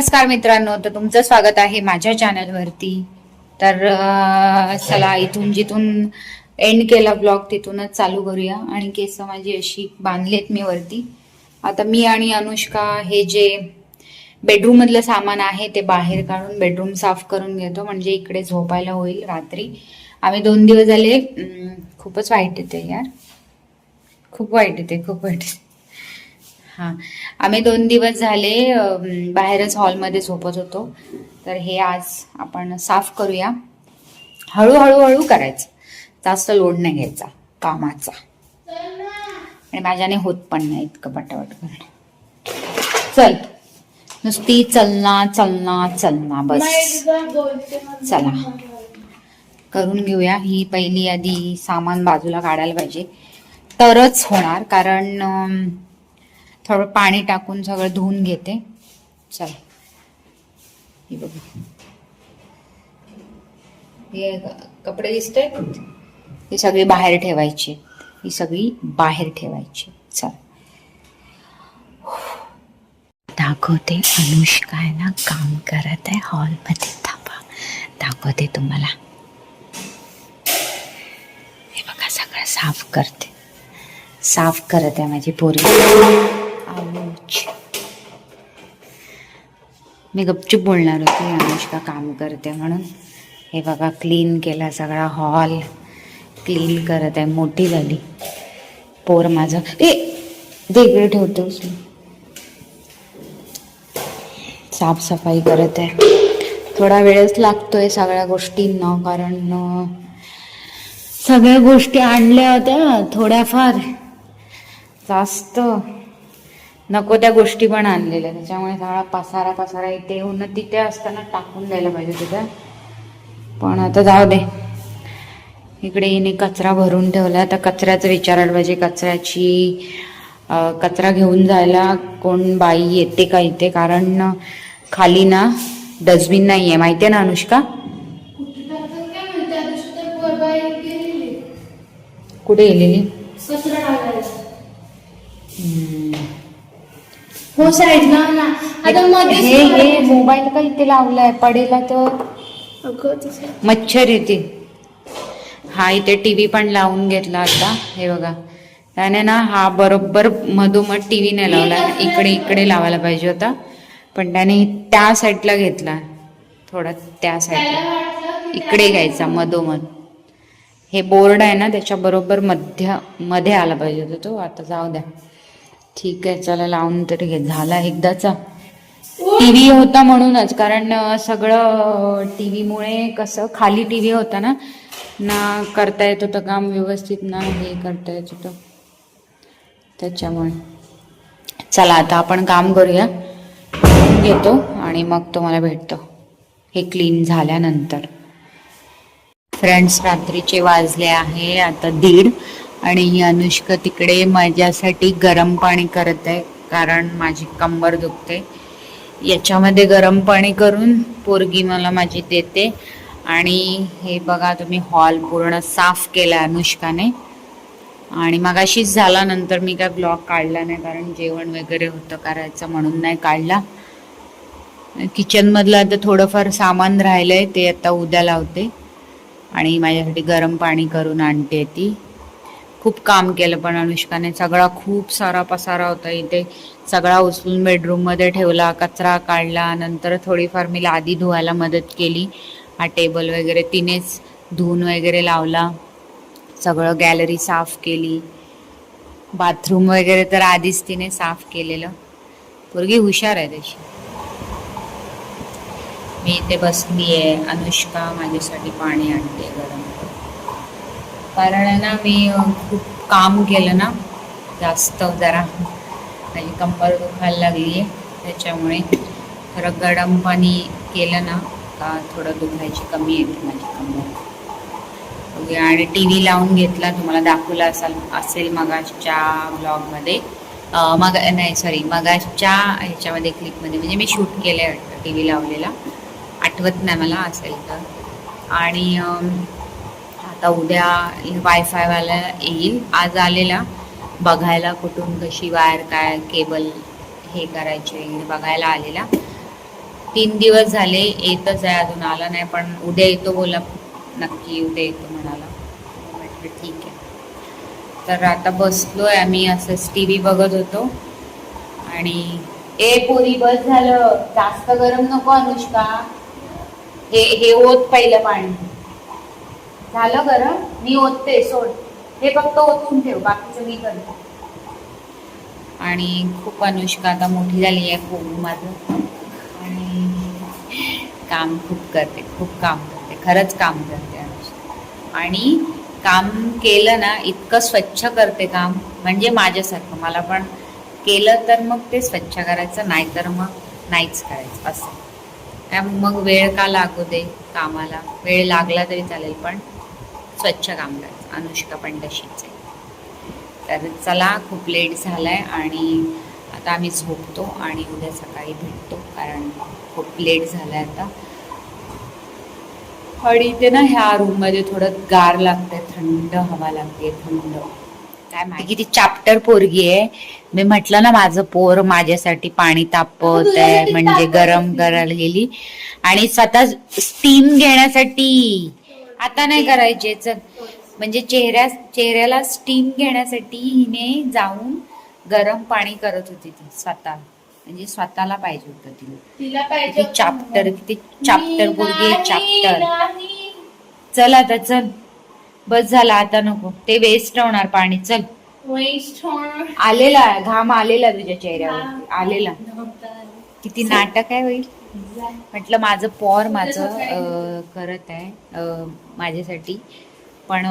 नमस्कार मित्रांनो तर तुमचं स्वागत आहे माझ्या चॅनलवरती तर चला इथून जिथून एंड केला ब्लॉग तिथूनच चालू करूया. आणि केस माझी अशी बांधलेत मी वरती. आता मी आणि अनुष्का हे जे बेडरूम मधलं सामान आहे ते बाहेर काढून बेडरूम साफ करून घेतो. म्हणजे इकडे झोपायला होईल रात्री. आम्ही दोन दिवस झाले खूपच वाईट येते यार. खूप वाईट येते खूप वाईट. येते हां. आम्ही दोन दिवस झाले बाहेरच हॉलमध्ये झोपत होतो. तर हे आज आपण साफ करूया. हळूहळू हळू करायचं. जास्त लोड नाही घ्यायचा कामाचा. आणि माझ्याने होत पण नाही इतकं पटापट करणं चल. नुसती चलना चलना चलना बस. चला. करून घेऊया. ही पहिली आधी सामान बाजूला काढायला पाहिजे. तरच होणार कारण थोडं पाणी टाकून सगळं धुवून घेते. चल. हे बघा. हे कपडे दिसतंय? ही सगळी बाहेर ठेवायची. ही सगळी बाहेर ठेवायची. चल. दाखवते अनुष्का आहे ना काम करत आहे हॉलमध्ये. थांबा. दाखवते तुम्हाला. हे बघा सगळं साफ करते. साफ करत आहे माझी पोरी. आऊच. मी गपचूप बोलणार होती अनुष्का काम करते म्हणून. हे बघा क्लीन केला सगळा हॉल क्लीन करत आहे मोठी झाली. पोर माझं. ए वेगळे इकडे ठेवते उचलून. साफसफाई करत आहे. थोडा वेळच लागतोय सगळ्या गोष्टींना कारण सगळ्या गोष्टी आणल्या होत्या थोड्याफार. जास्त. नको त्या गोष्टी पण आणलेल्या. त्याच्यामुळे सगळा पसारा पसारा इथे येऊन तिथे असताना टाकून द्यायला पाहिजे तिथं पण आता जाऊ दे. इकडे हिने कचरा भरून ठेवला. आता कचऱ्याचं विचारायला पाहिजे. कचऱ्याची कचरा घेऊन जायला कोण बाई येते का इथे? कारण खाली ना डस्टबिन नाही आहे माहिती आहे ना अनुष्का? कुठे गेलेली? हो साईडला ना? आता हे हे मोबाईल का इथे लावलाय? पडेला तर मच्छर येते हा इथे टीव्ही पण लावून घेतला आता. हे बघा. त्याने ना हा बरोबर मधोमध टीव्ही नाही लावला. इकडे इकडे लावायला पाहिजे होता. पण त्याने त्या साईडला घेतला. थोडा त्या साईडला. इकडे घ्यायचा मधोमध. हे बोर्ड आहे ना त्याच्या बरोबर मध्यमध्ये आला पाहिजे होता तो. आता जाऊ द्या. ठीक आहे चला लावून तरी झाला एकदाचा. टीव्ही होता म्हणूनच कारण सगळं सगळं टीव्हीमुळे कसं खाली टीव्ही होता ना ना करता येत होतं काम व्यवस्थित ना हे करता येत होतं. त्याच्यामुळे. चला आता आपण काम करूया. घेतो आणि मग तुम्हाला भेटतो. हे क्लीन झाल्यानंतर. फ्रेंड्स रात्रीचे वाजले आहे आता दीड. आणि ही अनुष्का तिकडे माझ्यासाठी गरम पाणी करत आहे कारण माझी कंबर दुखते. याच्यामध्ये गरम पाणी करून पोरगी मला माझी देते. आणि हे बघा तुम्ही हॉल पूर्ण साफ केला अनुष्काने. आणि मगाशीच झाला नंतर मी काय ब्लॉग काढला नाही कारण जेवण वगैरे होतं करायचं म्हणून नाही काढला. किचनमधलं आता थोडंफार सामान राहिलं आहे ते आता उद्या लावते. आणि माझ्यासाठी गरम पाणी करून आणते ती. खूप काम केलं पण अनुष्काने. सगळा खूप सारा पसारा होता इथे. सगळा उचलून बेडरूममध्ये ठेवला कचरा काढला नंतर थोडीफार मी लादी धुवायला मदत केली. हा टेबल वगैरे तिनेच धुवून वगैरे लावला. सगळं गॅलरी साफ केली. बाथरूम वगैरे तर आधीच तिने साफ केलेलं. पोरगी हुशार आहे तशी. मी इथे बसली आहे अनुष्का माझ्यासाठी पाणी आणते गरम. कारण ना मी खूप काम केलं ना जास्त जरा. माझी कंबर दुखायला लागली आहे त्याच्यामुळे खरं गरम पाणी केलं ना का थोडं दुखायची कमी येते माझी कंबर. बघूया. आणि टी व्ही लावून घेतला तुम्हाला दाखवला असाल असेल मगाच्या ब्लॉगमध्ये मग नाही सॉरी मगाच्या ह्याच्यामध्ये क्लिपमध्ये म्हणजे मी शूट केलं आहे टी व्ही लावलेला. आठवत नाही मला असेल तर. आणि आता उद्या वायफायवाला येईल. आज आलेला. बघायला कुठून कशी वायर काय केबल हे करायचे बघायला आलेला. तीन दिवस झाले येतच आहे अजून आला नाही पण उद्या येतो बोला. नक्की उद्या येतो म्हणाला. म्हटलं ठीक आहे. तर आता बसलोय आम्ही असंच टी व्ही बघत होतो. आणि ए पोरी बस झालं. जास्त गरम नको अनुष्का. हे हे होत पहिलं पाणी. झालं गरम मी ओतते सोड. हे फक्त ओतून ठेव बाकीचं मी करते. आणि खूप अनुष्का आता मोठी झाली आहे खूप माझं. आणि काम खूप करते खूप काम करते खरंच काम करते अनुष्का. आणि काम केलं ना इतकं स्वच्छ करते काम म्हणजे माझ्यासारखं. मला पण केलं तर मग ते स्वच्छ करायचं नाही तर मग नाहीच करायचं असं. त्यामुळे मग वेळ का लागू दे कामाला? वेळ लागला तरी चालेल पण स्वच्छ काम करायचं अनुष्का आहे तर चला खूप लेट झालाय आणि आता आम्ही झोपतो आणि उद्या सकाळी भेटतो कारण खूप लेट झालाय आता. आणि इथे ना ह्या रूममध्ये थोडं गार लागतंय थंड हवा लागते थंड. काय माहिती? किती चाप्टर पोरगी आहे. मी म्हटलं ना माझं पोर माझ्यासाठी पाणी तापवत आहे म्हणजे गरम. करायला गेली. आणि स्वतः स्टीम घेण्यासाठी आता नाही करायचे चल. म्हणजे चेहऱ्या चेहऱ्याला स्टीम घेण्यासाठी हिने जाऊन गरम पाणी करत होती ती स्वतः. म्हणजे स्वतःला पाहिजे होतं तिला. तिला पाहिजे किती चाप्टर. किती चाप्टर पोरगी नाही, चाप्टर. चल आता चल. बस झाला आता नको. ते वेस्ट होणार पाणी चल. Waste होणार. आलेला घाम आलेला तुझ्या चेहऱ्यावर आलेला. किती नाटक आहे होईल म्हटलं माझं पोर माझं करत आहे माझ्यासाठी. पण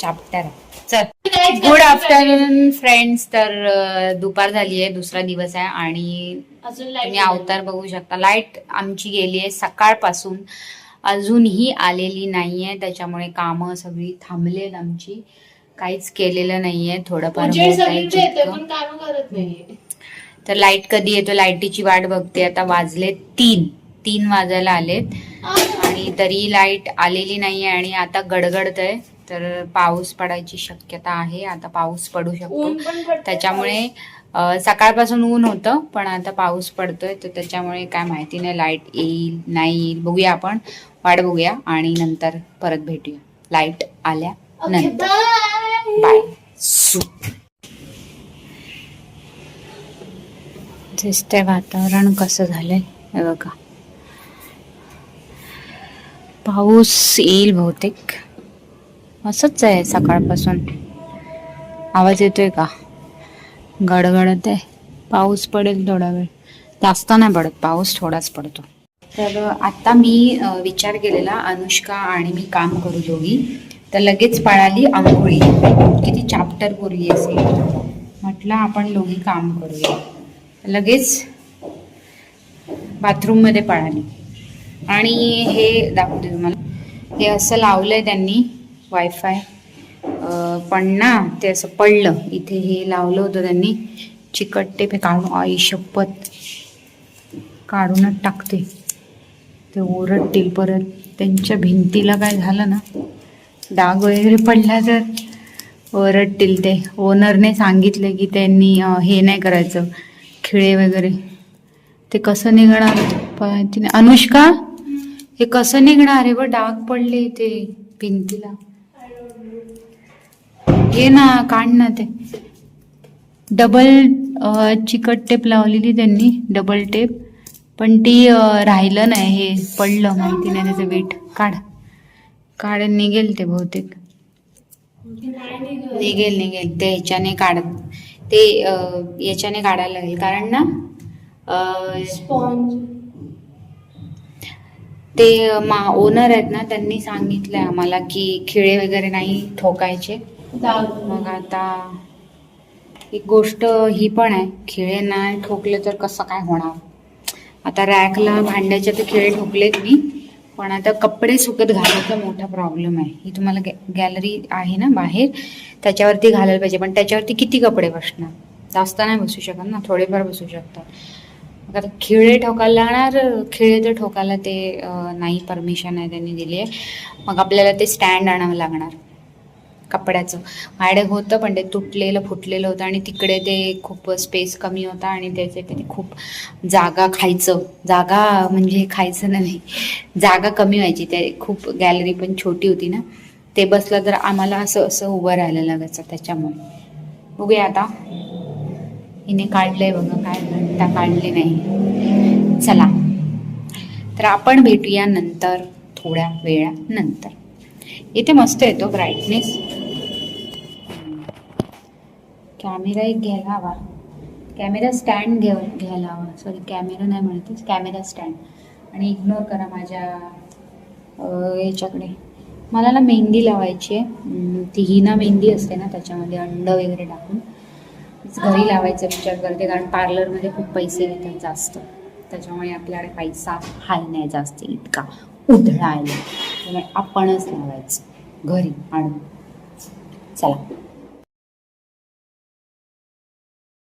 चाप्टर आहे चल. गुड आफ्टरनून फ्रेंड्स तर दुपार झाली आहे दुसरा दिवस आहे आणि तुम्ही अवतार बघू शकता. लाइट आमची गेली आहे सकाळपासून. अजूनही आलेली नाहीये त्याच्यामुळे कामं सगळी थांबलेत आमची. काहीच केलेलं नाहीये थोडंफार तर लाइट कधी येतो? लाईटीची वाट बघते. आता वाजले तीन. तीन वाजायला आलेत. आणि तरी लाइट आलेली नाहीये आणि आता गडगडत आहे तर पाऊस पडायची शक्यता आहे. आता पाऊस पडू शकतो. त्याच्यामुळे सकाळपासून ऊन होतं. पण आता पाऊस पडतोय. तर त्याच्यामुळे काय माहिती नाही. लाइट येईल नाही येईल. बघूया आपण. वाट बघूया. आणि नंतर परत भेटूया. लाइट आल्या नंतर. बाय सु दिसतंय वातावरण कसं झालंय? हे बघा. पाऊस येईल बहुतेक. असंच आहे सकाळपासून. आवाज येतोय का? गडगडत आहे. पाऊस पडेल थोडा वेळ. जास्त नाही पडत. पाऊस थोडाच पडतो. तर आता मी विचार केलेला अनुष्का आणि मी काम करू दोघी. तर लगेच पळाली आंघोळी. किती चाप्टर पूर्वी असेल? म्हटलं आपण दोघी काम करूया. लगेच बाथरूममध्ये पळाली. आणि हे दाखवते तुम्हाला. हे असं लावलंय त्यांनी वायफाय पण ना ते असं पडलं. इथे हे लावलं होतं त्यांनी. चिकट टेप हे काढून. आई शपथ. काढूनच टाकते. ते ओरडतील परत. त्यांच्या भिंतीला काय झालं ना? डाग वगैरे पडला तर ओरडतील ते. ओनरने सांगितले की त्यांनी हे नाही करायचं. खिळे वगैरे. ते कसं निघणार? माहिती नाही अनुष्का हे कसं निघणार? आहे व डाग पडले ते भिंतीला. ये ना काढ ना ते. डबल चिकट टेप लावलेली त्यांनी डबल टेप पण ती राहिलं नाही हे पडलं माहिती नाही त्याचं वेट. काढ. काढ निघेल ते बहुतेक. निघेल निघेल. ते ह्याच्याने काढत ते याच्याने काढायला लागेल कारण ना. ते मा ओनर आहेत ना त्यांनी सांगितलंय आम्हाला की खिळे वगैरे नाही ठोकायचे. मग आता एक गोष्ट ही पण आहे खिळे नाही ठोकले तर कसं काय होणार आता रॅकला भांड्याचे तर खिळे ठोकलेत मी पण आता कपडे सुकत घालायचा मोठा प्रॉब्लेम आहे. ही तुम्हाला गॅलरी आहे ना बाहेर त्याच्यावरती घालायला पाहिजे. पण त्याच्यावरती किती कपडे बसणार? जास्त नाही बसू शकत ना थोडेफार बसू शकतात. मग आता खिळे ठोकायला लागणार खिळे तर ठोकायला ते नाही परमिशन आहे त्यांनी दिली आहे मग आपल्याला ते स्टँड आणावं लागणार. कपड्याचं. माझ्याकडे होतं पण ते तुटलेलं फुटलेलं होतं आणि तिकडे ते खूप स्पेस कमी होता आणि त्याचे ते खूप जागा खायचं. जागा म्हणजे खायचं नाही. जागा कमी व्हायची. ते खूप गॅलरी पण छोटी होती ना. ते बसलं तर आम्हाला असं असं उभं राहायला लागायचं त्याच्यामुळे. बघूया आता. हिने काढलंय बघा काय घंटा काढले नाही. चला. तर आपण भेटूया नंतर थोड्या वेळानंतर. इथे मस्त येतो ब्राईटनेस कॅमेरा एक घ्यायला हवा कॅमेरा स्टँड घ्या घ्यायला हवा सॉरी कॅमेरा नाही म्हणत कॅमेरा स्टँड. आणि इग्नोर करा माझ्या याच्याकडे. मला ना मेहंदी लावायची आहे. ती हिना मेहंदी असते ना त्याच्यामध्ये अंड वगैरे टाकून. घरी लावायचं विचार करते कारण पार्लरमध्ये खूप पैसे घेतात जास्त. त्याच्यामुळे आपल्याकडे पैसा हाय नाही जास्त इतका उधळायला. त्यामुळे आपणच लावायचं. घरी आणून. चला.